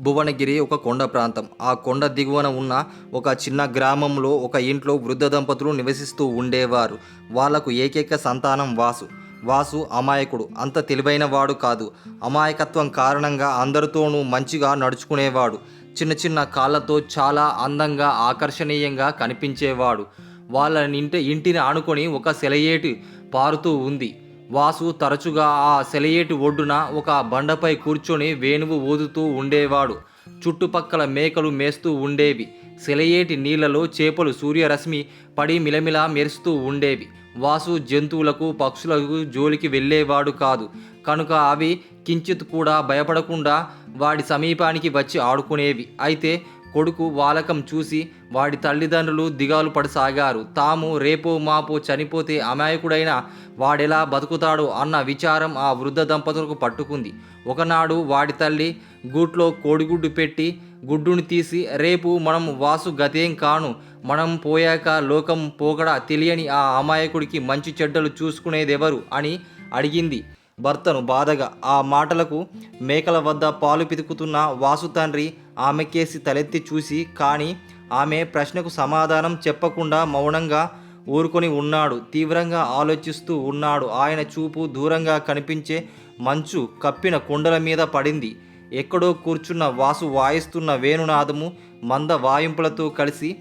భువనగిరి ఒక కొండ ప్రాంతం. ఆ కొండ దిగువన ఉన్న ఒక చిన్న గ్రామంలో ఒక ఇంట్లో వృద్ధ దంపతులు నివసిస్తూ ఉండేవారు. వాళ్ళకు ఏకైక సంతానం వాసు. వాసు అమాయకుడు. అంత తెలివైన వాడు కాదు. అమాయకత్వం కారణంగా అందరితోనూ మంచిగా నడుచుకునేవాడు. చిన్న చిన్న కాళ్ళతో చాలా అందంగా ఆకర్షణీయంగా కనిపించేవాడు. వాళ్ళ ఇంటి ఇంటిని ఆనుకొని ఒక సెలయేటి పారుతూ ఉంది. వాసు తరచుగా ఆ సెలయేటి ఒడ్డున ఒక బండపై కూర్చొని వేణువు ఊదుతూ ఉండేవాడు. చుట్టుపక్కల మేకలు మేస్తూ ఉండేవి. సెలయేటి నీళ్ళలో చేపలు సూర్యరశ్మి పడి మిలమిలా మెరుస్తూ ఉండేవి. వాసు జంతువులకు పక్షులకు జోలికి వెళ్ళేవాడు కాదు. కనుక అవి కించిత్ కూడా భయపడకుండా వాడి సమీపానికి వచ్చి ఆడుకునేవి. అయితే కొడుకు వాలకం చూసి వాడి తల్లిదండ్రులు దిగాలు పడసాగారు. తాము రేపో మాపో చనిపోతే అమాయకుడైన వాడెలా బతుకుతాడో అన్న విచారం ఆ వృద్ధ దంపతులకు పట్టుకుంది. ఒకనాడు వాడి తల్లి గూట్లో కోడిగుడ్డు పెట్టి గుడ్డుని తీసి రేపు మనం వాసు గతేం కాను మనం పోయాక లోకం పోకడా తెలియని ఆ అమాయకుడికి మంచి చెడ్డలు చూసుకునేదెవరు? అని అడిగింది. భర్తను బాధగా ఆ మాటలకు మేకల వద్ద పాలు పితుకుతున్న వాసు తండ్రి ఆమెకేసి తలెత్తి చూసి కానీ ఆమె ప్రశ్నకు సమాధానం చెప్పకుండా మౌనంగా ఊరుకొని ఉన్నాడు. తీవ్రంగా ఆలోచిస్తూ ఉన్నాడు. ఆయన చూపు దూరంగా కనిపించే మంచు కప్పిన కొండల మీద పడింది. ఎక్కడో కూర్చున్న వాసు వాయిస్తున్న వేణునాదము మంద వాయింపులతో కలిసి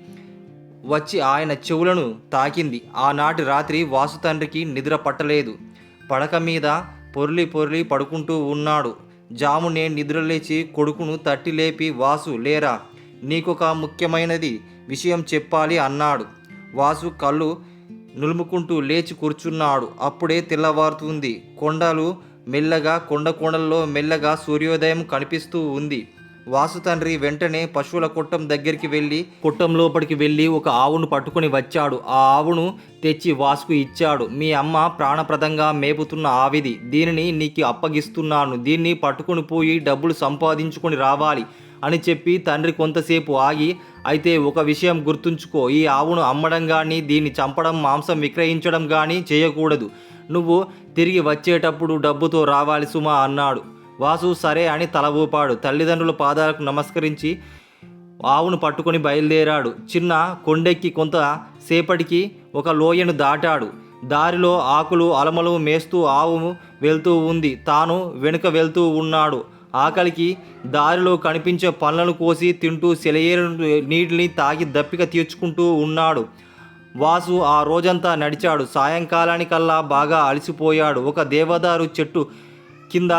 వచ్చి ఆయన చెవులను తాకింది. ఆనాటి రాత్రి వాసు తండ్రికి నిద్ర పట్టలేదు. పడక మీద పొర్లి పొర్లి పడుకుంటూ ఉన్నాడు. జామునే నిద్రలేచి కొడుకును తట్టి లేపి వాసు లేరా? నీకొక ముఖ్యమైనది విషయం చెప్పాలి అన్నాడు. వాసు కళ్ళు నులుముకుంటూ లేచి కూర్చున్నాడు. అప్పుడే తెల్లవారుతుంది. కొండలు మెల్లగా కొండ కొండల్లో మెల్లగా సూర్యోదయం కనిపిస్తూ ఉంది. వాసు తండ్రి వెంటనే పశువుల కొట్టం దగ్గరికి వెళ్ళి కొట్టం లోపలికి వెళ్ళి ఒక ఆవును పట్టుకొని వచ్చాడు. ఆ ఆవును తెచ్చి వాసుకు ఇచ్చాడు. మీ అమ్మ ప్రాణప్రదంగా మేపుతున్న ఆవిది. దీనిని నీకు అప్పగిస్తున్నాను. దీన్ని పట్టుకొని పోయి డబ్బులు సంపాదించుకొని రావాలి అని చెప్పి తండ్రి కొంతసేపు ఆగి అయితే ఒక విషయం గుర్తుంచుకో. ఈ ఆవును అమ్మడం కానీ దీన్ని చంపడం మాంసం విక్రయించడం కానీ చేయకూడదు. నువ్వు తిరిగి వచ్చేటప్పుడు డబ్బుతో రావాలి సుమా అన్నాడు. వాసు సరే అని తల ఊపాడు. తల్లిదండ్రుల పాదాలకు నమస్కరించి ఆవును పట్టుకొని బయలుదేరాడు. చిన్న కొండెక్కి కొంత సేపటికి ఒక లోయను దాటాడు. దారిలో ఆకులు అలమలు మేస్తూ ఆవు వెళ్తూ ఉంది. తాను వెనుక వెళ్తూ ఉన్నాడు. ఆకలికి దారిలో కనిపించే పళ్ళను కోసి తింటూ సెలయేరు నీటిని తాగి దప్పిక తీర్చుకుంటూ ఉన్నాడు. వాసు ఆ రోజంతా నడిచాడు. సాయంకాలానికల్లా బాగా అలసిపోయాడు. ఒక దేవదారు చెట్టు కింద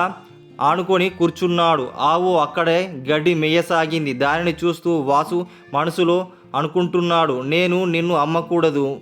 ఆనుకొని కూర్చున్నాడు. ఆవు అక్కడే గడ్డి మేయసాగింది. దానిని చూస్తూ వాసు మనసులో అనుకుంటున్నాడు. నేను నిన్ను అమ్మకూడదు.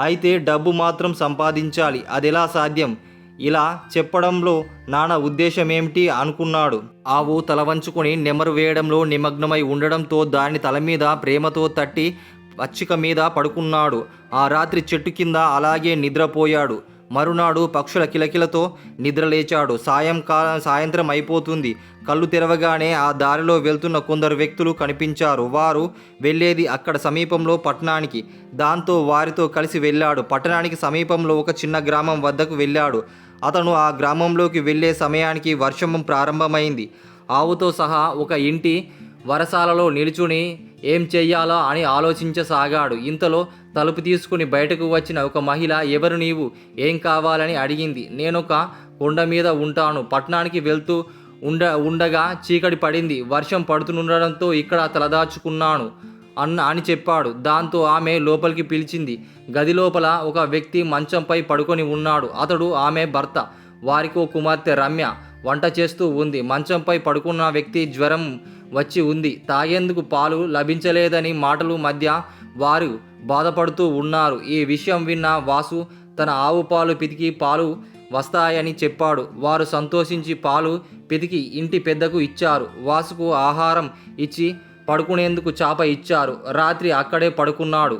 అయితే డబ్బు మాత్రం సంపాదించాలి. అదెలా సాధ్యం? ఇలా చెప్పడంలో నాన్న ఉద్దేశం ఏమిటి అనుకున్నాడు. ఆవు తల వంచుకొని నెమరు వేయడంలో నిమగ్నమై ఉండడంతో దాని తల మీద ప్రేమతో తట్టి పచ్చిక మీద పడుకున్నాడు. ఆ రాత్రి చెట్టు కింద అలాగే నిద్రపోయాడు. మరునాడు పక్షుల కిలకిలతో నిద్రలేచాడు. సాయంకాలం సాయంత్రం అయిపోతుంది కళ్ళు తెరవగానే ఆ దారిలో వెళ్తున్న కొందరు వ్యక్తులు కనిపించారు. వారు వెళ్ళేది అక్కడ సమీపంలో పట్టణానికి. దాంతో వారితో కలిసి వెళ్ళాడు. పట్టణానికి సమీపంలో ఒక చిన్న గ్రామం వద్దకు వెళ్ళాడు. అతను ఆ గ్రామంలోకి వెళ్ళే సమయానికి వర్షం ప్రారంభమైంది. ఆవుతో సహా ఒక ఇంటి వరసాలలో నిలుచుని ఏం చెయ్యాలా అని ఆలోచించసాగాడు. ఇంతలో తలుపు తీసుకుని బయటకు వచ్చిన ఒక మహిళ ఎవరు నీవు? ఏం కావాలని అడిగింది. నేనొక కొండ మీద ఉంటాను. పట్టణానికి వెళ్తూ ఉండ ఉండగా చీకటి పడింది. వర్షం పడుతుండడంతో ఇక్కడ తలదాచుకున్నాను అన్న అని చెప్పాడు. దాంతో ఆమె లోపలికి పిలిచింది. గది లోపల ఒక వ్యక్తి మంచంపై పడుకొని ఉన్నాడు. అతడు ఆమె భర్త వారికి ఓ కుమార్తె రమ్య వంట చేస్తూ ఉంది. మంచంపై పడుకున్న వ్యక్తి జ్వరం వచ్చి ఉంది. తాగేందుకు పాలు లభించలేదని మాటలు మధ్య వారు బాధపడుతూ ఉన్నారు. ఈ విషయం విన్న వాసు తన ఆవు పాలు పితికి పాలు వస్తాయని చెప్పాడు. వారు సంతోషించి పాలు పితికి ఇంటి పెద్దకు ఇచ్చారు. వాసుకు ఆహారం ఇచ్చి పడుకునేందుకు చాప ఇచ్చారు. రాత్రి అక్కడే పడుకున్నాడు.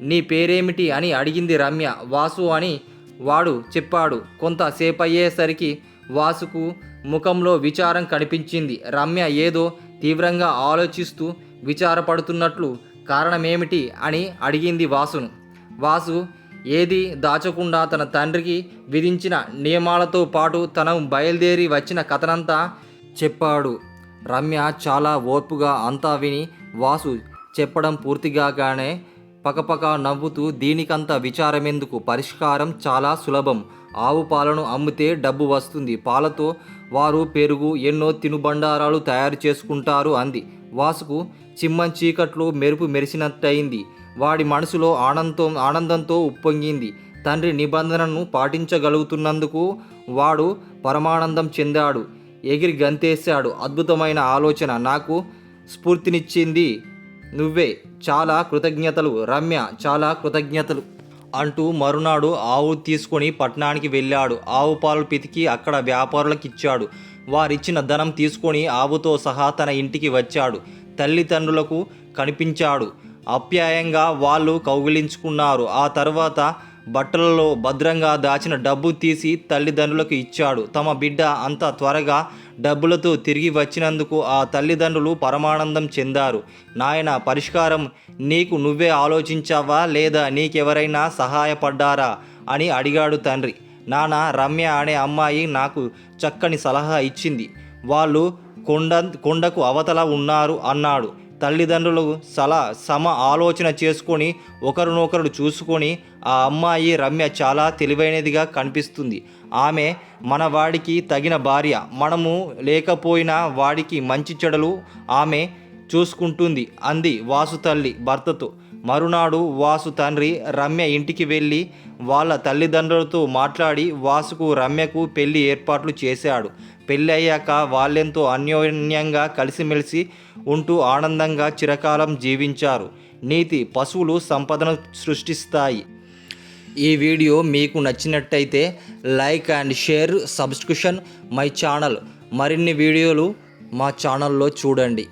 నీ పేరేమిటి అని అడిగింది రమ్య. వాసు అని వాడు చెప్పాడు. కొంతసేపు అయ్యేసరికి వాసుకు ముఖంలో విచారం కనిపించింది. రమ్య ఏదో తీవ్రంగా ఆలోచిస్తూ విచారపడుతున్నట్లు కారణమేమిటి అని అడిగింది వాసును. వాసు ఏది దాచకుండా తన తండ్రికి విధించిన నియమాలతో పాటు తను బయలుదేరి వచ్చిన కథనంతా చెప్పాడు. రమ్య చాలా ఓర్పుగా అంతా విని వాసు చెప్పడం పూర్తిగానే పకపక నవ్వుతూ దీనికంత విచారమెందుకు పరిష్కారం చాలా సులభం. ఆవు పాలను అమ్మితే డబ్బు వస్తుంది. పాలతో వారు పెరుగు ఎన్నో తినుబండారాలు తయారు చేసుకుంటారు అంది. వాసుకు చిమ్మం చీకట్లో మెరుపు మెరిసినట్టయింది. వాడి మనసులో ఆనందం ఆనందంతో ఉప్పొంగింది. తండ్రి నిబంధనను పాటించగలుగుతున్నందుకు వాడు పరమానందం చెందాడు. ఎగిరి గంతేశాడు. అద్భుతమైన ఆలోచన. నాకు స్ఫూర్తినిచ్చింది నువ్వే. చాలా కృతజ్ఞతలు రమ్య. చాలా కృతజ్ఞతలు. అంటూ మరునాడు ఆవు తీసుకొని పట్టణానికి వెళ్ళాడు. ఆవు పాలు పితికి అక్కడ వ్యాపారులకు ఇచ్చాడు వారిచ్చిన ధనం తీసుకొని ఆవుతో సహా తన ఇంటికి వచ్చాడు. తల్లిదండ్రులకు కనిపించాడు. అప్యాయంగా వాళ్ళు కౌగిలించుకున్నారు. ఆ తర్వాత బట్టలలో భద్రంగా దాచిన డబ్బు తీసి తల్లిదండ్రులకు ఇచ్చాడు. తమ బిడ్డ అంత త్వరగా డబ్బులతో తిరిగి వచ్చినందుకు ఆ తల్లిదండ్రులు పరమానందం చెందారు. నాయన పరిష్కారం నీకు నువ్వే ఆలోచించావా? లేదా నీకెవరైనా సహాయపడ్డారా? అని అడిగాడు తండ్రి. నాన్న రమ్య అనే అమ్మాయి నాకు చక్కని సలహా ఇచ్చింది. వాళ్ళు కొండ కొండకు అవతల ఉన్నారు అన్నాడు. తల్లిదండ్రులు సల సమ ఆలోచన చేసుకొని ఒకరినొకరు చూసుకొని ఆ అమ్మాయి రమ్య చాలా తెలివైనదిగా కనిపిస్తుంది. ఆమె మన వాడికి తగిన భార్య మనము లేకపోయినా వాడికి మంచి చెడలు ఆమె చూసుకుంటుంది అంది వాసు తల్లి భర్తతో. మరునాడు వాసు తండ్రి రమ్య ఇంటికి వెళ్ళి వాళ్ళ తల్లిదండ్రులతో మాట్లాడి వాసుకు రమ్యకు పెళ్ళి ఏర్పాట్లు చేశాడు. పెళ్ళి అయ్యాక వాళ్ళెంతో అన్యోన్యంగా కలిసిమెలిసి ఉంటూ ఆనందంగా చిరకాలం జీవించారు. నీతి పశువులు సంపదను సృష్టిస్తాయి. ఈ వీడియో మీకు నచ్చినట్టయితే like and share subscription my channel. మరిన్ని వీడియోలు మా ఛానల్లో చూడండి.